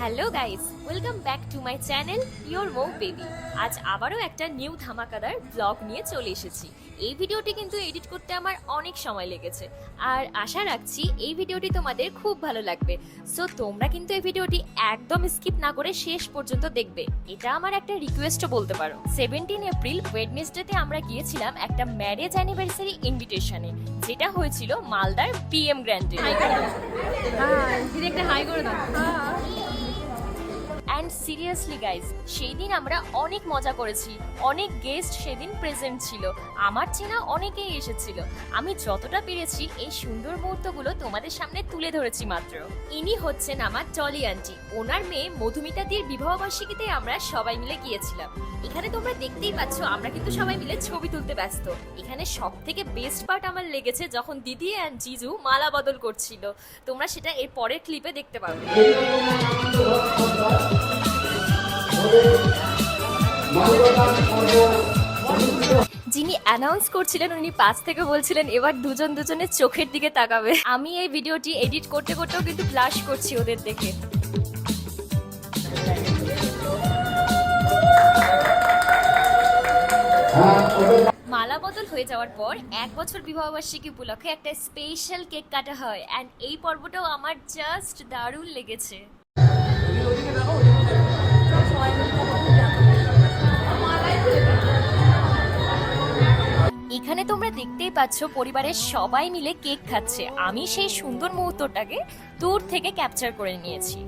Hello guys welcome back to my channel your mo baby. আজ আবারও একটা new ধামাকাদার blog নিয়ে চলে এসেছি। এই ভিডিওটি কিন্তু এডিট করতে আমার অনেক সময় লেগেছে। আর আশা রাখছি এই ভিডিওটি তোমাদের খুব ভালো লাগবে। সো তোমরা কিন্তু এই ভিডিওটি একদম স্কিপ না করে শেষ পর্যন্ত দেখবে। এটা আমার একটা রিকোয়েস্টও বলতে পারো। সেভেন্টিন এপ্রিল ওয়েডনেসডেতে আমরা গিয়েছিলাম একটা ম্যারেজ অ্যানিভার্সারি ইনভিটেশনে যেটা হয়েছিল মালদার পিএম গ্র্যান্ডে হাই করে দাও। অ্যান্ড সিরিয়াসলি গাইজ সেই দিন আমরা অনেক মজা করেছি। অনেক গেস্ট সেদিন প্রেজেন্ট ছিল। আমার চেনা অনেকেই এসেছিল। আমি যতটা পেরেছি, এই সুন্দর মুহূর্তগুলো তোমাদের সামনে তুলে ধরেছি মাত্র। ইনি হচ্ছেন আমার টলি আন্টি। ওনার মেয়ে মধুমিতা দির বিবাহবার্ষিকীতে আমরা সবাই মিলে গিয়েছিলাম। এখানে তোমরা দেখতেই পাচ্ছ, আমরা কিন্তু সবাই মিলে ছবি তুলতে ব্যস্ত। এখানে সব থেকে বেস্ট পার্ট আমার লেগেছে যখন দিদি অ্যান্ড জিজু মালা বদল করছিল। তোমরা সেটা এর পরের ক্লিপে দেখতে পাবে। যিনি অ্যানাউন্স করছিলেন, উনি পাশ থেকে বলছিলেন, এবার দুজন দুজনের চোখের দিকে তাকাবে। আমি এই ভিডিওটি এডিট করতে করতেও কিন্তু ব্লাশ করছি ওদের দেখে। মালা বদল হয়ে যাওয়ার পর এক বছর বিবাহবার্ষিকী উপলক্ষে একটা স্পেশাল কেক কাটা হয়। অ্যান্ড এই পর্বটাও আমার জাস্ট দারুণ লেগেছে। এখানে তোমরা দেখতেই পাচ্ছ, পরিবারের সবাই মিলে কেক খাচ্ছে। আমি সেই সুন্দর মুহূর্তটাকে দূর থেকে ক্যাপচার করে নিয়েছি।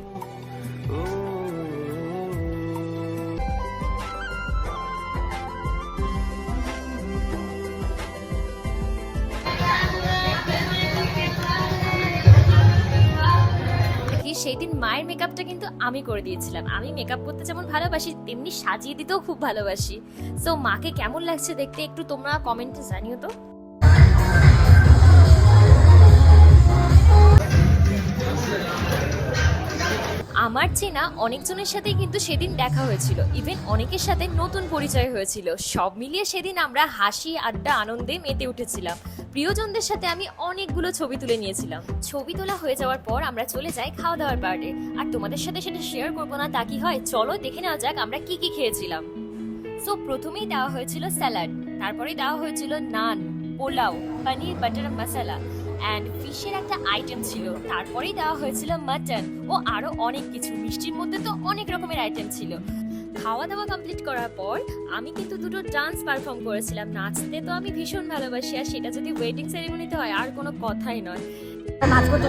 সেই দিন মায়ের মেকআপটা কিন্তু আমি করে দিয়েছিলাম। আমি মেকআপ করতে যেমন ভালোবাসি, তেমনি সাজিয়ে দিতেও খুব ভালোবাসি। সো মাকে কেমন লাগছে দেখতে একটু তোমরা কমেন্টে জানিও তো। আমার চেনা অনেকজনের সাথে কিন্তু সেদিন দেখা হয়েছিল। ইভেন অনেকের সাথে নতুন পরিচয় হয়েছিল। সব মিলিয়ে সেদিন আমরা হাসি, আড্ডা, আনন্দে মেতে উঠেছিলাম। প্রিয়জনদের সাথে আমি অনেকগুলো ছবি তুলে নিয়েছিলাম। ছবি তোলা হয়ে যাওয়ার পর আমরা চলে যাই খাওয়া দাওয়ার পার্টে আর তোমাদের সাথে সেটা শেয়ার করব না, তা কি হয়? চলো দেখে নেওয়া যাক আমরা কি কি খেয়েছিলাম। সো প্রথমেই দেওয়া হয়েছিল স্যালাড তারপরে দেওয়া হয়েছিল নান। পোলাও, পনির, বাটার মশলা। অ্যান্ড ফিশের একটা আইটেম ছিল। তারপরেই দেওয়া হয়েছিল মাটন ও আরও অনেক কিছু। মিষ্টির মধ্যে তো অনেক রকমের আইটেম ছিল। খাওয়া দাওয়া কমপ্লিট করার পর আমি কিন্তু দুটো ডান্স পারফর্ম করেছিলাম। নাচতে তো আমি ভীষণ ভালোবাসি। আর সেটা যদি ওয়েডিং সেরিমনিতে হয়, আর কোনো কথাই নয়। নাচ করতে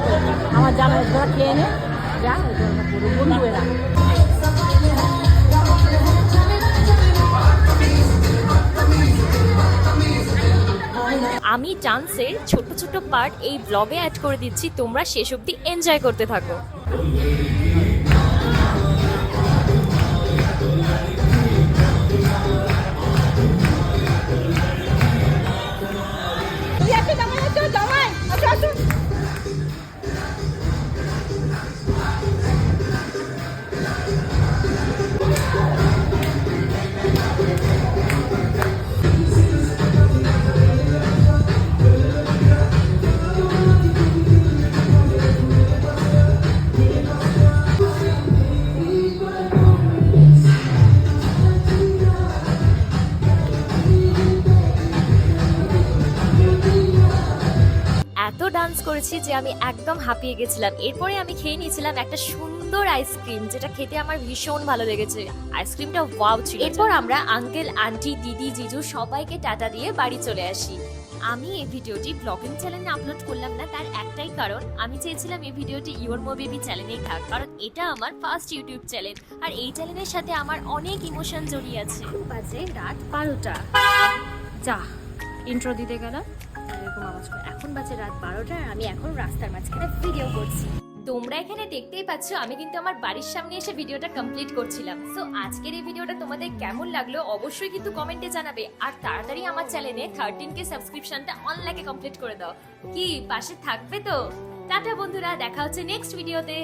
আমার ওরা খেয়ে নে। যা বন্ধু এরা। আমি ডান্সের ছোট ছোট পার্ট এই ব্লগে অ্যাড করে দিচ্ছি, তোমরা শেষ অবধি এনজয় করতে থাকো। ডান্স করেছি যে আমি একদম হাঁপিয়ে গেছিলাম। এরপরে আমি খেয়ে নিয়েছিলাম একটা সুন্দর আইসক্রিম যেটা খেতে আমার ভীষণ ভালো লেগেছে। আইসক্রিমটা ওয়াও ছিল। এরপর আমরা আঙ্কেল আন্টি দিদি, জিজু সবাইকে টাটা দিয়ে বাড়ি চলে আসি। আমি এই ভিডিওটি ব্লগিং চ্যানেলে আপলোড করলাম না, তার একটাই কারণ, আমি চেয়েছিলাম এই ভিডিওটি ইউর মো বেবি চ্যানেলেই থাক, কারণ এটা আমার ফার্স্ট ইউটিউব চ্যানেল আর এই চ্যানেলের সাথে আমার অনেক ইমোশন জড়িয়ে আছে। খুব বাজে রাত বারোটা। যা ইন্ট্রো দিতে গেলাম। এরকম আওয়াজ করে। এখন বাজে রাত বারোটা, আর আমি এখন রাস্তার মাঝখানে ভিডিও করছি। তোমরা এখানে দেখতেই পাচ্ছ, আমি কিন্তু আমার বাড়ির সামনে এসে ভিডিওটা কমপ্লিট করছিলাম। সো আজকের এই ভিডিওটা তোমাদের কেমন লাগল অবশ্যই কিন্তু কমেন্টে জানাবে। আর তাড়াতাড়ি আমার চ্যানেলে থার্টিন কে সাবস্ক্রিপশনটা অনলাইনে কমপ্লিট করে দাও। কি, পাশে থাকবে তো? টাটা বন্ধুরা, দেখা হচ্ছে নেক্সট ভিডিওতে